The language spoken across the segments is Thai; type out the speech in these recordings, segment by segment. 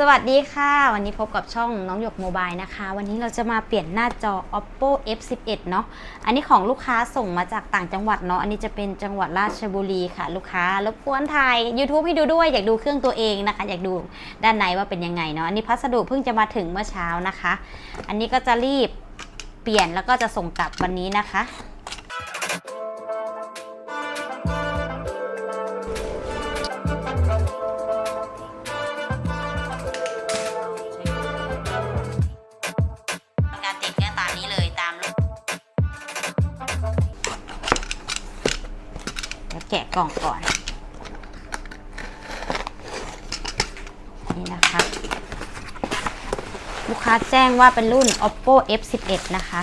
สวัสดีค่ะ วันนี้พบกับช่องน้องหยกโมบายนะคะ วันนี้เราจะมาเปลี่ยนหน้าจอ oppo f11 เนาะอันนี้ของลูกค้าส่งมาจากต่างจังหวัดเนาะอันนี้จะเป็นจังหวัดราชบุรีค่ะ ลูกค้ารบกวนถ่าย YouTube ให้ดูด้วยอยากดูเครื่องตัวเองนะคะ อยากดูด้านในว่าเป็นยังไงเนาะอันนี้พัสดุเพิ่งจะมาถึงเมื่อเช้านะคะ อันนี้ก็จะรีบเปลี่ยนแล้วก็จะส่งกลับวันนี้นะคะ กล่องก่อน นี่นะคะ ลูกค้าแจ้งว่าเป็นรุ่น oppo f11 นะคะ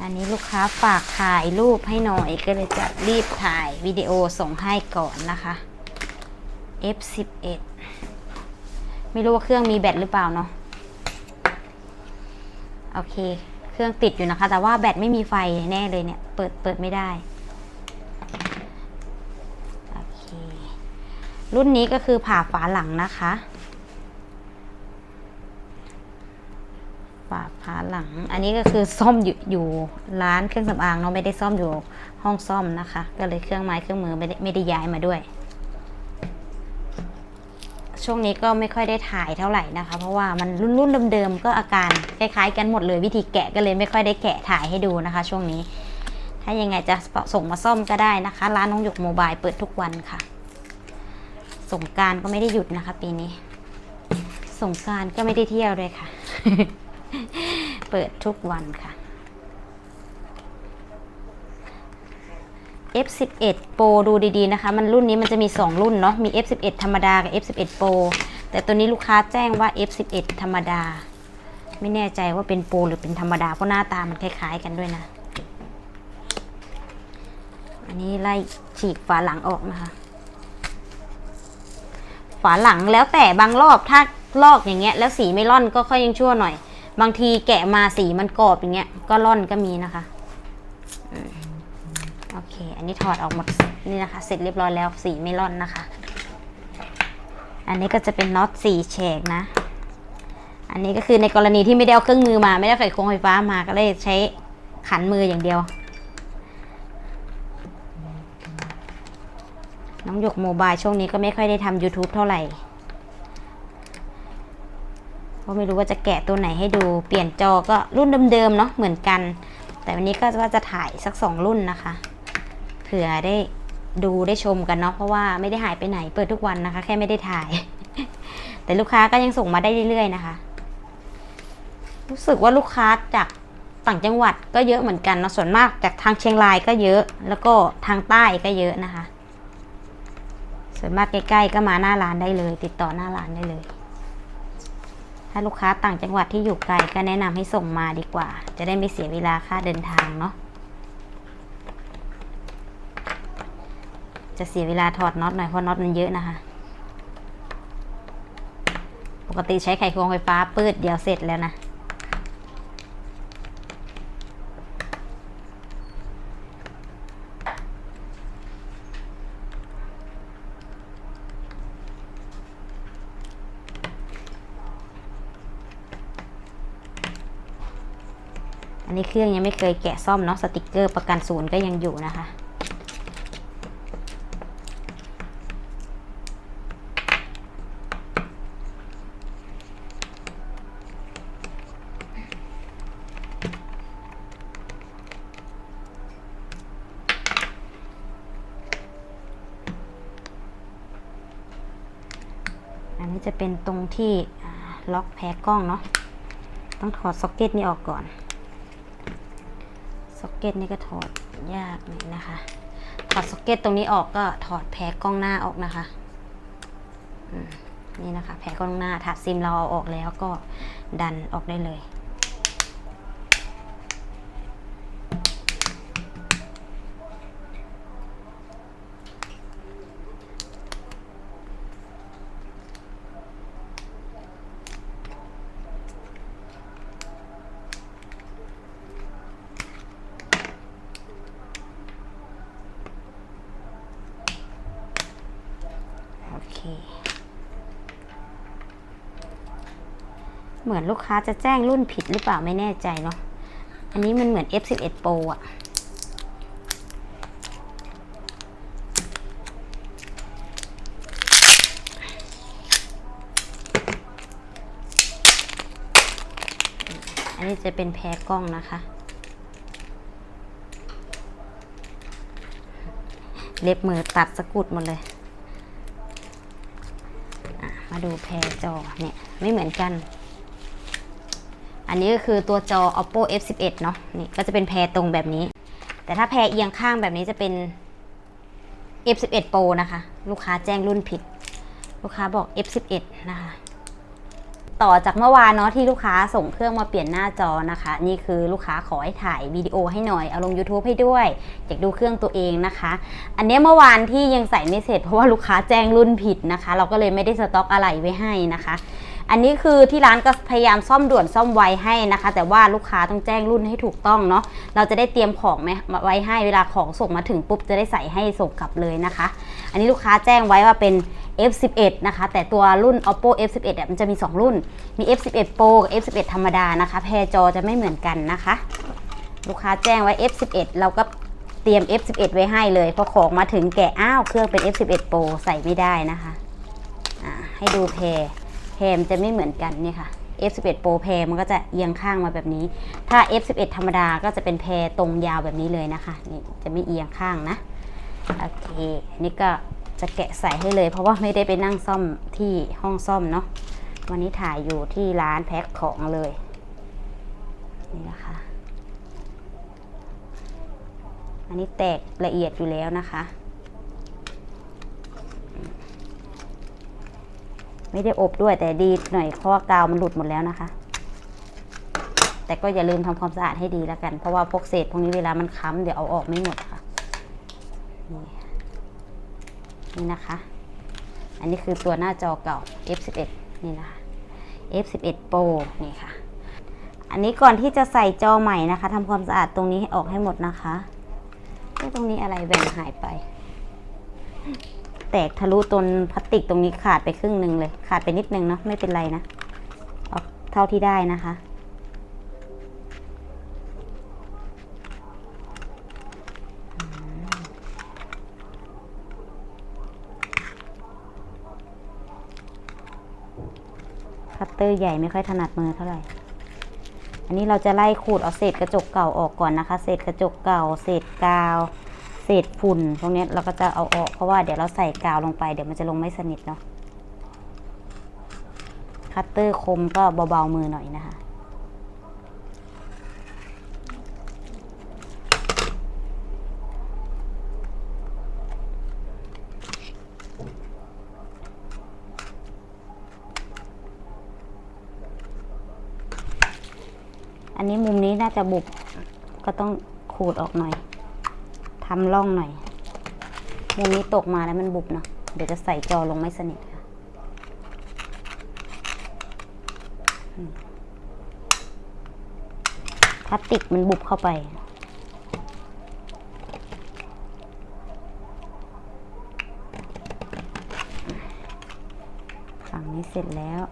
อันนี้ลูกค้าฝากถ่ายรูปให้หน่อยก็เลยจะรีบถ่ายวิดีโอส่งให้ก่อนนะคะ f11 ไม่รู้ว่าเครื่องมีแบตหรือเปล่าเนาะโอเค เครื่องติดอยู่นะคะ แต่ว่าแบตไม่มีไฟแน่เลยเนี่ย เปิดเปิดไม่ได้โอเครุ่นนี้ก็คือผ่าฝาหลังนะคะฝาฝาหลัง อันนี้ก็คือซ่อมอยู่อยู่ร้านเครื่องสำอางเนาะไม่ได้ซ่อมอยู่ห้องซ่อมนะคะ ก็เลยเครื่องไม้เครื่องมือไม่ได้ไม่ได้ย้ายมาด้วย ช่วงนี้ก็ไม่ค่อยได้ถ่ายเท่าไหร่นะคะ เพราะว่ามันรุ่นรุ่นเดิมๆก็อาการคล้ายๆ กันหมดเลยวิธีแกะก็เลยไม่ค่อยได้แกะถ่ายให้ดูนะคะ ช่วงนี้ ถ้ายังไงจะส่งมาซ่อมก็ได้นะคะ ร้านน้องหยกโมบายเปิดทุกวันค่ะ สงการก็ไม่ได้หยุดนะคะ ปีนี้ สงการก็ไม่ได้เที่ยวด้วยค่ะ เปิดทุกวันค่ะ F11 Pro ดูดีๆนะคะ มันรุ่นนี้มันจะมี 2 รุ่นเนาะ มี F11 ธรรมดา กับ F11 Pro แต่ตัวนี้ลูกค้าแจ้งว่า F11 ธรรมดา ไม่แน่ใจว่าเป็นโปรหรือเป็นธรรมดา เพราะหน้าตามันคล้ายๆกันด้วยนะ อันนี้ไล่ฉีกฝาหลังออกนะคะ ฝาหลังแล้วแต่บางรอบถ้าลอกอย่างเงี้ย แล้วสีไม่ร่อนก็ค่อยยังชั่วหน่อย บางทีแกะมาสีมันกรอบอย่างเงี้ย ก็ร่อนก็มีนะคะ โอเค อันนี้ถอดออกหมดนี่นะคะ เสร็จเรียบร้อยแล้วสีไม่ร่อนนะคะ อันนี้ก็จะเป็นน็อตสี่แฉกนะ อันนี้ก็คือในกรณีที่ไม่ได้เอาเครื่องมือมา ไม่ได้ไฟโครงไฟฟ้ามาก็เลยใช้ขันมืออย่างเดียว น้องหยกโมบายช่วงนี้ก็ไม่ค่อยได้ทำ YouTube เท่าไหร่เพราะไม่รู้ว่าจะแกะตัวไหนให้ดู เปลี่ยนจอก็รุ่นเดิมๆเนาะเหมือนกัน แต่วันนี้ก็ว่าจะถ่ายสักสองรุ่นนะคะ ผื่อได้ดูได้ชมกันเนาะเพราะว่าไม่ได้หายไปไหนเปิดทุกวันนะคะ แค่ไม่ได้ถ่าย แต่ลูกค้าก็ยังส่งมาได้เรื่อยๆนะคะ รู้สึกว่าลูกค้าจากต่างจังหวัดก็เยอะเหมือนกันเนาะส่วนมากจากทางเชียงรายก็เยอะ แล้วก็ทางใต้ก็เยอะนะคะ ส่วนมากใกล้ๆก็มาหน้าร้านได้เลย ติดต่อหน้าร้านได้เลย ถ้าลูกค้าต่างจังหวัดที่อยู่ไกลก็แนะนำให้ส่งมาดีกว่า จะได้ไม่เสียเวลาค่าเดินทางเนาะ จะเสียเวลาถอดน็อตหน่อยเพราะน็อตมันเยอะนะคะ ปกติใช้ไขควงไฟฟ้าปืดเดียวเสร็จแล้วนะอันนี้เครื่องยังไม่เคยแกะซ่อมเนาะสติกเกอร์ประกันศูนย์ก็ยังอยู่นะคะ จะเป็นตรงที่ล็อกแพ้กล้องเนาะต้องถอดซ็อกเก็ตนี้ออกก่อนซ็อกเก็ตนี่ก็ถอดยากหน่อยนะคะ ถอดซ็อกเก็ตตรงนี้ออกก็ถอดแผงกล้องหน้าออกนะคะนี่นะคะ แผงกล้องหน้าถัดซิมเราเอาออกแล้วก็ดันออกได้เลย เหมือนลูกค้าจะแจ้งรุ่นผิดหรือเปล่าไม่แน่ใจเนาะอันนี้มันเหมือน F11 Pro อะอันนี้จะเป็นแพรกล้องนะคะ เล็บมือตัดสะกุดหมดเลย มาดูแพรจอเนี่ย ไม่เหมือนกัน อันนี้ก็คือตัวจอ oppo f11 เนาะนี่ก็จะเป็นแพรตรงแบบนี้ แต่ถ้าแพรเอียงข้างแบบนี้จะเป็น f11 pro นะคะ ลูกค้าแจ้งรุ่นผิด ลูกค้าบอก f11 นะคะ ต่อจากเมื่อวานเนาะที่ลูกค้าส่งเครื่องมาเปลี่ยนหน้าจอนะคะ นี่คือลูกค้าขอให้ถ่ายวิดีโอให้หน่อยเอาลง YouTube ให้ด้วยอยากดูเครื่องตัวเองนะคะ อันนี้เมื่อวานที่ยังใส่ไม่เสร็จเพราะว่าลูกค้าแจ้งรุ่นผิดนะคะ เราก็เลยไม่ได้สต็อกอะไรไว้ให้นะคะ อันนี้คือที่ร้านก็พยายามซ่อมด่วนซ่อมไวให้นะคะ แต่ว่าลูกค้าต้องแจ้งรุ่นให้ถูกต้องเนาะเราจะได้เตรียมของไว้ให้เวลาของส่งมาถึงปุ๊บจะได้ใส่ให้ส่งกลับเลยนะคะ อันนี้ลูกค้าแจ้งไว้ว่าเป็น F11 นะคะ แต่ตัวรุ่น oppo F11 เนี่ยมันจะมี 2 รุ่น มี F11 Pro กับ F11 ธรรมดานะคะ แพรจอจะไม่เหมือนกันนะคะ ลูกค้าแจ้งไว้ F11 เราก็เตรียม F11 ไว้ให้เลย พอของมาถึงแกะอ้าว เครื่องเป็น F11 Pro ใส่ไม่ได้นะคะ ให้ดูแพร พมจะไม่เหมือนกันเนี่ยค่ะ F11 Pro แพรมันก็จะเอียงข้างมาแบบนี้ ถ้า F11 ธรรมดาก็จะเป็นแพรตรงยาวแบบนี้เลยนะคะนี่จะไม่เอียงข้างนะโอเคนี่ก็จะแกะใส่ให้เลย เพราะว่าไม่ได้ไปนั่งซ่อมที่ห้องซ่อมเนาะวันนี้ถ่ายอยู่ที่ร้านแพ็คของเลยนี่นะคะอันนี้แตกละเอียดอยู่แล้วนะคะ ไม่ได้อบด้วยแต่ดีหน่อยเพราะว่ากาวมันหลุดหมดแล้วนะคะ แต่ก็อย่าลืมทำความสะอาดให้ดีแล้วกัน เพราะว่าพวกเศษพวกนี้เวลามันค้ำเดี๋ยวเอาออกไม่หมดค่ะนี่นี่นะคะ อันนี้คือตัวหน้าจอเก่า F11 นี่นะคะ F11 Pro นี่ค่ะ อันนี้ก่อนที่จะใส่จอใหม่นะคะทำความสะอาดตรงนี้ให้ออกให้หมดนะคะเอ๊ะตรงนี้อะไรแบ่งหายไป แตกทะลุตนพลาสติกตรงนี้ขาดไปครึ่งหนึ่งเลย ขาดไปนิดนึงเนาะไม่เป็นไรนะเอาเท่าที่ได้นะคะ คัตเตอร์ใหญ่ไม่ค่อยถนัดมือเท่าไหร่อันนี้เราจะไล่ขูดเอาเศษกระจกเก่าออกก่อนนะคะ เศษกระจกเก่า เศษกาว ศษฝุ่นพวกนี้เราก็จะเอาออก เพราะว่าเดี๋ยวเราใส่กาวลงไปเดี๋ยวมันจะลงไม่สนิทเนาะคัตเตอร์คมก็เบาๆมือหน่อยนะคะอันนี้มุมนี้น่าจะบุบก็ต้องขูดออกหน่อย ทำร่องหน่อยมุมนี้ตกมาแล้วมันบุบเนาะเดี๋ยวจะใส่จอลงไม่สนิทค่ะพลาสติกมันบุบเข้าไปฝั่งนี้เสร็จแล้ว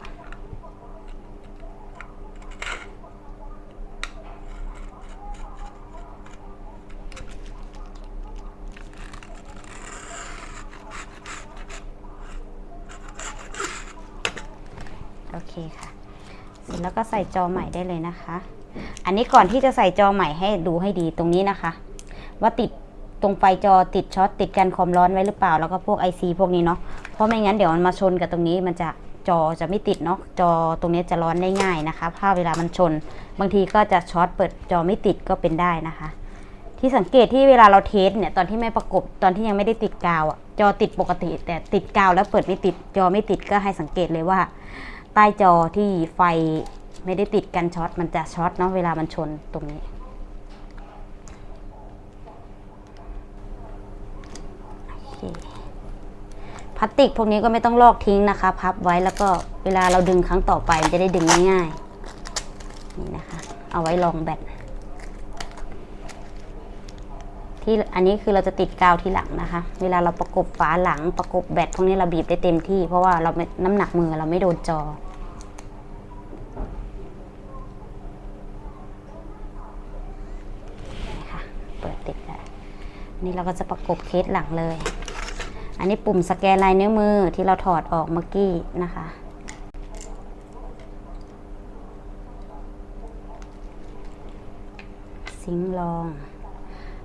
โอเคค่ะ เใส่จอใหม่ได้เลยนะคะ อันนี้ก่อนที่จะใส่จอใหม่ให้ดูให้ดีตรงนี้นะคะ ว่าติดตรงไฟจอติดช็อตติดกันความร้อนไว้หรือเปล่า แล้วก็พวก IC พวกนี้เนาะเพราะไม่งั้นเดี๋ยวมันมาชนกับตรงนี้มันจะจอจะไม่ติดเนาะจอตรงนี้จะร้อนได้ง่ายนะคะถ้าเวลามันชน บางทีก็จะช็อตเปิดจอไม่ติดก็เป็นได้นะคะ ที่สังเกตที่เวลาเราเทสเนี่ยตอนที่ไม่ประกบตอนที่ยังไม่ได้ติดกาวอะจอติดปกติ แต่ติดกาวแล้วเปิดไม่ติดจอไม่ติดก็ให้สังเกตเลยว่า ใต้จอที่ไฟ ไม่ได้ติดกันช็อตมันจะช็อตเนาะเวลามันชนตรงนี้ พลาสติกพวกนี้ก็ไม่ต้องลอกทิ้งนะคะ พับไว้แล้วก็เวลาเราดึงครั้งต่อไปมันจะได้ดึงง่ายๆนี่นะคะ เอาไว้รองแบตที่อันนี้คือเราจะติดกาวที่หลังนะคะ เวลาเราประกบฝาหลังประกบแบตพวกนี้เราบีบได้เต็มที่ เพราะว่าเราน้ำหนักมือเราไม่โดนจอ นี่ค่ะ เปิดติดแล้วอั นี่เราก็จะประกบเคสหลังเลย อันนี้ปุ่มสแกนลายนิ้วมือที่เราถอดออกเมื่อกี้นะคะซิงลอง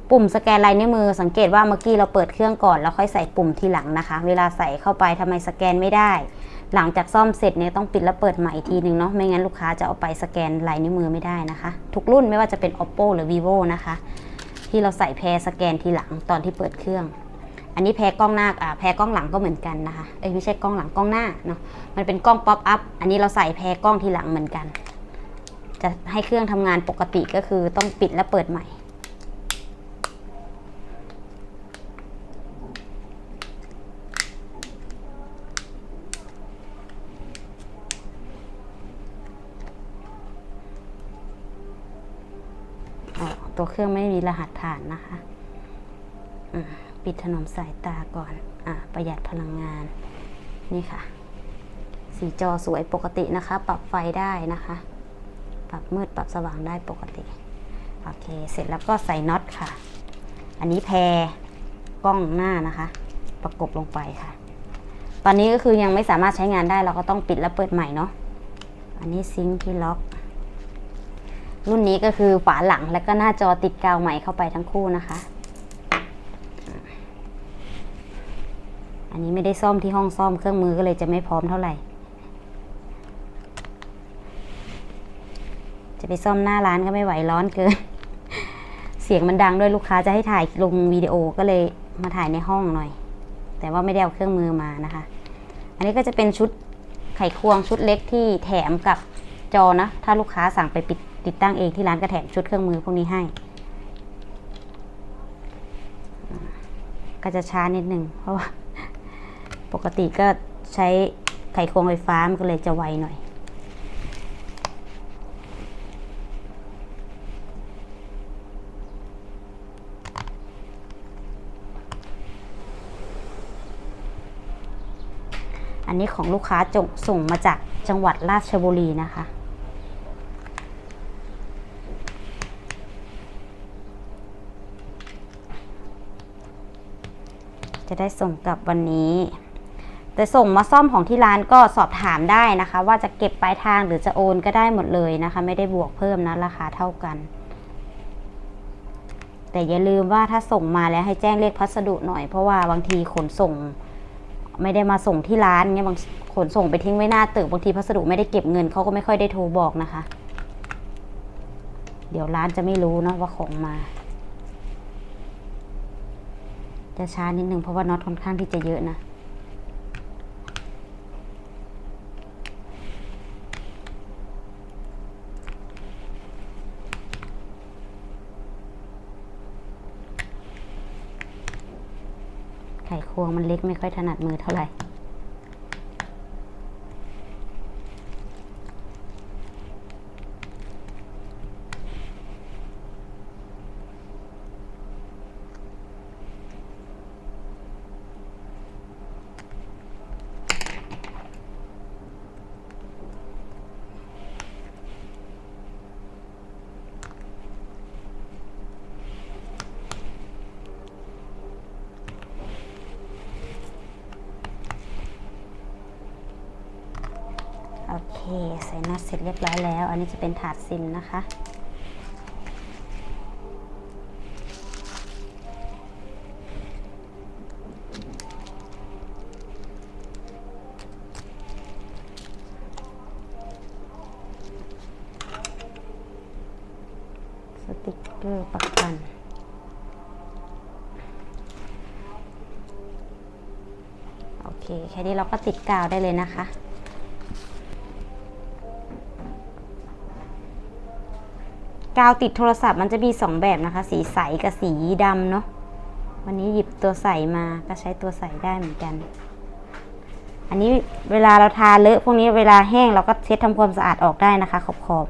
ปุ่มสแกนลายนิ้วมือสังเกตว่าเมื่อกี้เราเปิดเครื่องก่อนแล้วค่อยใส่ปุ่มทีหลังนะคะ เวลาใส่เข้าไปทำไมสแกนไม่ได้ หลังจากซ่อมเสร็จเนี่ยต้องปิดแล้วเปิดใหม่อีกทีหนึ่งเนาะไม่งั้นลูกค้าจะเอาไปสแกนลายนิ้วมือไม่ได้นะคะ ทุกรุ่นไม่ว่าจะเป็น oppo หรือ vivo นะคะ ที่เราใส่แพรสแกนทีหลังตอนที่เปิดเครื่อง อันนี้แพรกล้องหน้าแพรกล้องหลังก็เหมือนกันนะคะเอ้ยไม่ใช่กล้องหลังกล้องหน้าเนาะมันเป็นกล้องป๊อปอัพอันนี้เราใส่แพรกล้องทีหลังเหมือนกัน จะให้เครื่องทำงานปกติก็คือต้องปิดและเปิดใหม่ อ๋อตัว เครื่องไม่มีรหัสผ่านนะคะะปิดถนอมสายตาก่อนอประหยัดพลังงานนี่ค่ะ สีจอสวยปกตินะคะ ปรับไฟได้นะคะ ปรับมืดปรับสว่างได้ปกติโอเค เสร็จแล้วก็ใส่น็อตค่ะ อันนี้แพรกล้องหน้านะคะ ประกบลงไปค่ะ ตอนนี้ก็คือยังไม่สามารถใช้งานได้เราก็ต้องปิดแล้วเปิดใหม่เนาะอันนี้ซิงค์ที่ล็อก รุ่นนี้ก็คือฝาหลังแล้วก็หน้าจอติดกาวใหม่เข้าไปทั้งคู่นะคะ อันนี้ไม่ได้ซ่อมที่ห้องซ่อมเครื่องมือก็เลยจะไม่พร้อมเท่าไหร่ จะไปซ่อมหน้าร้านก็ไม่ไหวร้อนเกิน เสียงมันดังด้วยลูกค้าจะให้ถ่ายลงวิดีโอก็เลยมาถ่ายในห้องหน่อย แต่ว่าไม่ได้เอาเครื่องมือมานะคะ อันนี้ก็จะเป็นชุดไขควงชุดเล็กที่แถมกับจอนะ ถ้าลูกค้าสั่งไปปิด ติดตั้งเองที่ร้านก็แถมชุดเครื่องมือพวกนี้ให้ ก็จะช้านิดนึงเพราะว่า ปกติก็ใช้ไขควงไฟฟ้ามันก็เลยจะไวหน่อยอันนี้ของลูกค้าจงส่งมาจากจังหวัดราชบุรีนะคะ จะได้ส่งกลับวันนี้ แต่ส่งมาซ่อมของที่ร้านก็สอบถามได้นะคะ ว่าจะเก็บปลายทางหรือจะโอนก็ได้หมดเลยนะคะ ไม่ได้บวกเพิ่มนะราคาเท่ากัน แต่อย่าลืมว่าถ้าส่งมาแล้วให้แจ้งเลขพัสดุหน่อย เพราะว่าบางทีขนส่ง ไม่ได้มาส่งที่ร้านเงี้ยบางขนส่งไปทิ้งไว้หน้าตึกบางทีพัสดุไม่ได้เก็บเงินเขาก็ไม่ค่อยได้โทรบอกนะคะ เดี๋ยวร้านจะไม่รู้นะว่าของมา จะช้านิดนึงเพราะว่าน็อตค่อนข้างที่จะเยอะนะไขควงมันเล็กไม่ค่อยถนัดมือเท่าไหร่ โอเค ใส่น็อตเสร็จเรียบร้อยแล้ว อันนี้จะเป็นถาดซิมนะคะ สติกเกอร์ประกันโอเค แค่นี้เราก็ติดกาวได้เลยนะคะ กาวติดโทรศัพท์มันจะมีสองแบบนะคะ สีใสกับสีดำเนาะวันนี้หยิบตัวใสมาก็ใช้ตัวใสได้เหมือนกัน อันนี้เวลาเราทาเลอะพวกนี้เวลาแห้งเราก็เช็ดทำความสะอาดออกได้นะคะขอบขอบ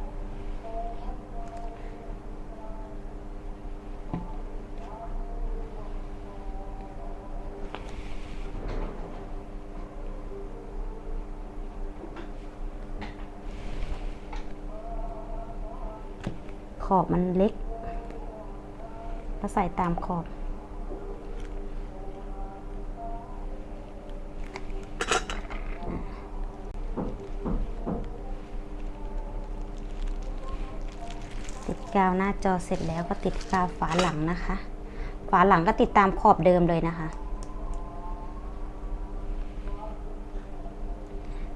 อบมันเล็กก็ใส่ตามขอบ ติดกาวหน้าจอเสร็จแล้วก็ติดกาวฝาหลังนะคะ ฝาหลังก็ติดตามขอบเดิมเลยนะคะ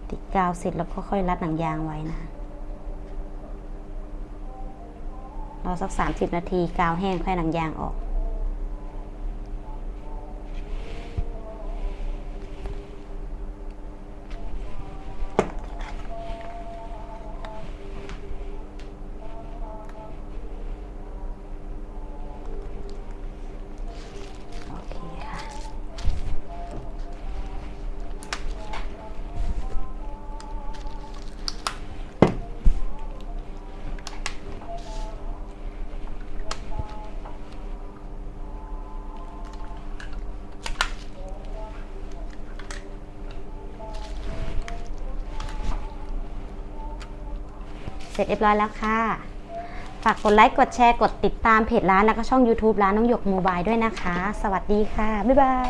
ติดกาวเสร็จแล้วก็ค่อยรัดหนังยางไว้นะคะ รอสัก 30 นาทีกาวแห้งค่อยหนังยางออก สร็จเรียบร้อยแล้วค่ะ ฝากกดไลค์ กดแชร์ กดติดตามเพจร้านแล้วก็ช่อง YouTube ร้านน้องหยกโมบายด้วยนะคะ สวัสดีค่ะ บ๊ายบาย